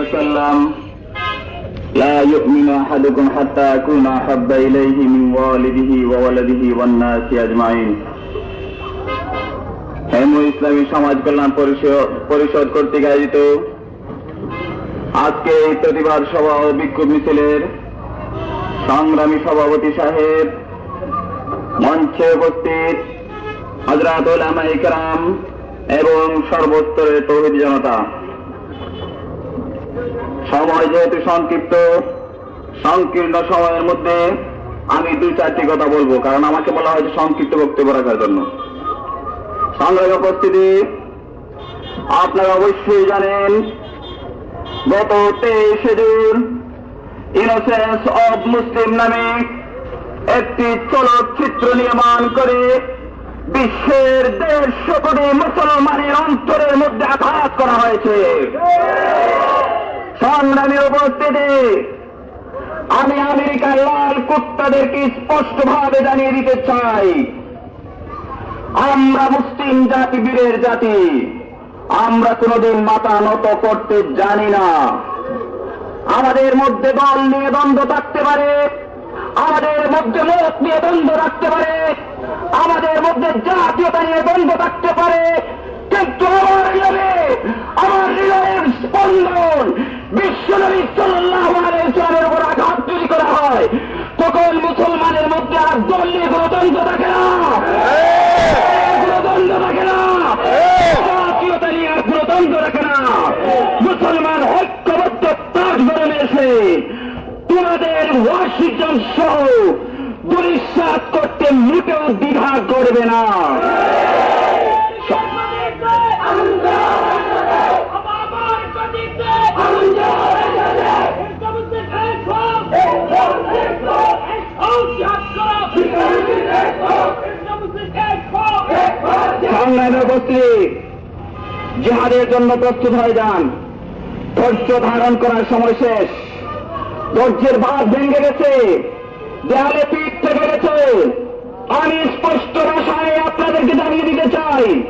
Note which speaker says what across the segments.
Speaker 1: وسلم لا يؤمن أحدكم حتى أكون أحب إليه من والده وولده والناس أجمعين হেমু ইসলামী সমাজ কল্যাণ পরিষদ পরিষদ কর্তৃক আয়োজিত আজকে এই প্রতিবাদ সভা ও বিক্ষোভ মিছিলের সংগ্রামী সভাপতি সাহেব মঞ্চে উপস্থিত হজরত ওলামা ইকরাম এবং সর্বস্তরের তৌহিদ জনতা সময় যেহেতু সংক্ষিপ্ত, সংকীর্ণ সময়ের মধ্যে আমি দুই চারটি কথা বলব, কারণ আমাকে বলা হয়েছে সংক্ষিপ্ত বক্তব্য রাখার জন্য। সংগ্রামী উপস্থিতি, আপনারা অবশ্যই জানেন, গত তেইশে জুন ইনোসেন্স অব মুসলিম নামে একটি চলচ্চিত্র নির্মাণ করে বিশ্বের দেড়শো কোটি মুসলমানের অন্তরের মধ্যে আঘাত করা হয়েছে। সংগ্রামী উপস্থিতি। আমি আমেরিকার লাল কুত্তাদেরকে স্পষ্টভাবে জানিয়ে দিতে চাই। আমরা মুসলিম জাতি, বীরের জাতি। আমরা কোনোদিন মাথা নত করতে জানি না। আমাদের মধ্যে দল নিয়ে দ্বন্দ্ব থাকতে পারে। আমাদের মধ্যে মত নিয়ে দ্বন্দ্ব থাকতে পারে। আমাদের মধ্যে জাতীয়তা নিয়ে দ্বন্দ্ব থাকতে পারে। কিন্তু আমার আমার হৃদয়ের স্পন্দন বিশ্বনবী সাল্লাহ উপর আঘাত তৈরি করা হয়। তখন মুসলমানের মধ্যে আর দল নিয়ে কোনো দ্বন্দ্ব থাকে না। কোনো দ্বন্দ্ব থাকে না। জাতীয়তা নিয়ে আর দ্বন্দ্ব রাখে না। মুসলমান ঐক্যবদ্ধ তাজ গরমে এসে তোমাদের ওয়াশিংটন সহ দুরিশ্বাস করতে মোটেও দ্বিধা করবে না। সংগ্রামে উপস্থিত। জেহাদের জন্য প্রস্তুত হয়ে যান। ধৈর্য ধারণ করার সময় শেষ। ধৈর্যের বাদ ভেঙে গেছে। দেয়ালে পিঠ থেকে গেছে। আমি স্পষ্ট ভাষায় আপনাদেরকে জানিয়ে দিতে চাই।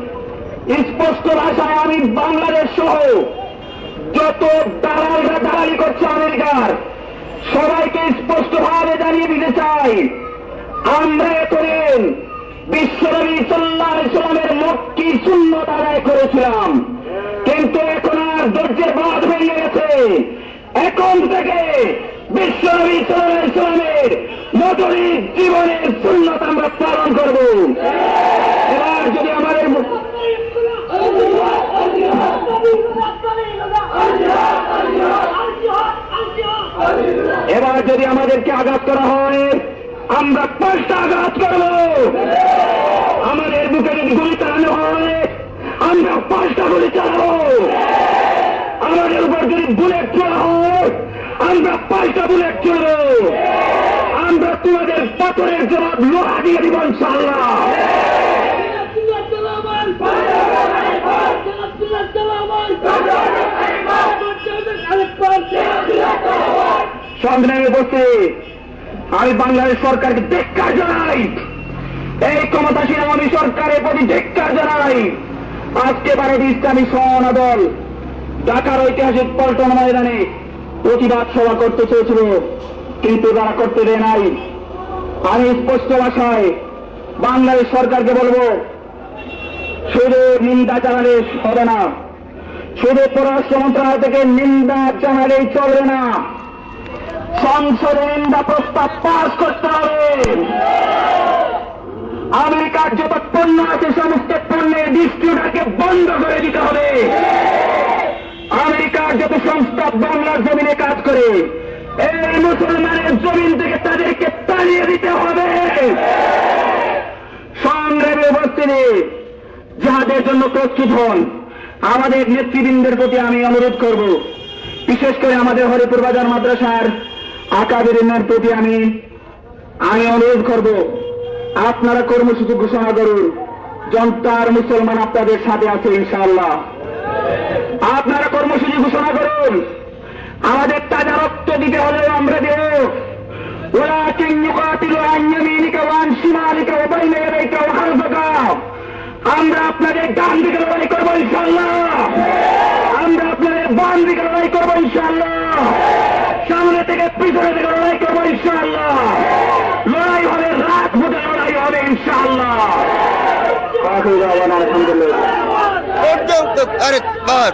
Speaker 1: স্পষ্ট ভাষায় আমি বাংলাদেশ সহ যত দালালরা দালালি করছে আমেরিকার, সবাইকে স্পষ্টভাবে জানিয়ে দিতে চাই। আমরা এতদিন বিশ্বনবী সাল্লাহ ইসলামের মক্কি শূন্য আদায় করেছিলাম। কিন্তু এখন আর ধৈর্যের বাদ ভেঙে গেছে। এখন থেকে বিশ্বনবী সাল্লাহ ইসলামের নতুন জীবনের শূন্যতা আমরা পালন করব। এবার যদি আমাদের এবার যদি আমাদেরকে আঘাত করা হয় আমরা পাঁচটা আঘাত করব। আমাদের বুকে যদি গুলি চালানো হয়, আমরা পাঁচটা গুলি চালাবো। আমাদের উপর যদি বুলেট চলা হয়, আমরা পাঁচটা বুলেট চলবো আমরা তোমাদের পাথরের জবাব লোহা দিয়ে দিব ইনশাল্লাহ সংগ্রামে বসে আমি বাংলাদেশ সরকারকে ধিক্কার জানাই। এই ক্ষমতাসীন আওয়ামী সরকারের প্রতি ধিক্কার জানাই। আজকে ভারত ইসলামী সহায়না দল ঢাকার ঐতিহাসিক পল্টন ময়দানে প্রতিবাদ সভা করতে চেয়েছিল, কিন্তু তারা করতে দেয় নাই। আমি স্পষ্ট ভাষায় বাংলাদেশ সরকারকে বলব, শুধু নিন্দা জানালে হবে না। শুধু পররাষ্ট্র মন্ত্রণালয় থেকে নিন্দা জানালেই চলবে না। সংসদে নিন্দা প্রস্তাব পাশ করতে হবে। আমেরিকার যত পণ্য আছে, সমস্ত পণ্যের ডিস্ট্রিবিউটারকে বন্ধ করে দিতে হবে। আমেরিকার যত সংস্থা বাংলার জমিনে কাজ করে, এই মুসলমানের জমিন থেকে তাদেরকে তাড়িয়ে দিতে হবে। সংগ্রামী উপস্থিতি যাহাদের জন্য প্রস্তুত হন, আমাদের নেতৃবৃন্দের প্রতি আমি অনুরোধ করব। বিশেষ করে আমাদের হরিপুর বাজার মাদ্রাসার আকাবিরিনের প্রতি আমি আমি অনুরোধ করব আপনারা কর্মসূচি ঘোষণা করুন জনতার মুসলমান আপনাদের সাথে আছে ইনশাআল্লাহ আপনারা কর্মসূচি ঘোষণা করুন আমাদের তাজা রক্ত দিতে হলেও আমরা দেব ولكن يقاتل عن يمينك وعن شمالك وبين يديك وخلفك আমরা আপনাদের ডান দিকে লড়াই করবো ইনশাল্লাহ আমরা আপনাদের বাম ডান দিকে লড়াই করবো ইনশাআল্লাহ সামনে থেকে পিছনে থেকে লড়াই করব ইনশাআল্লাহ। লড়াই হবে রাত হতে লড়াই হবে ইনশাআল্লাহ।
Speaker 2: আরে বার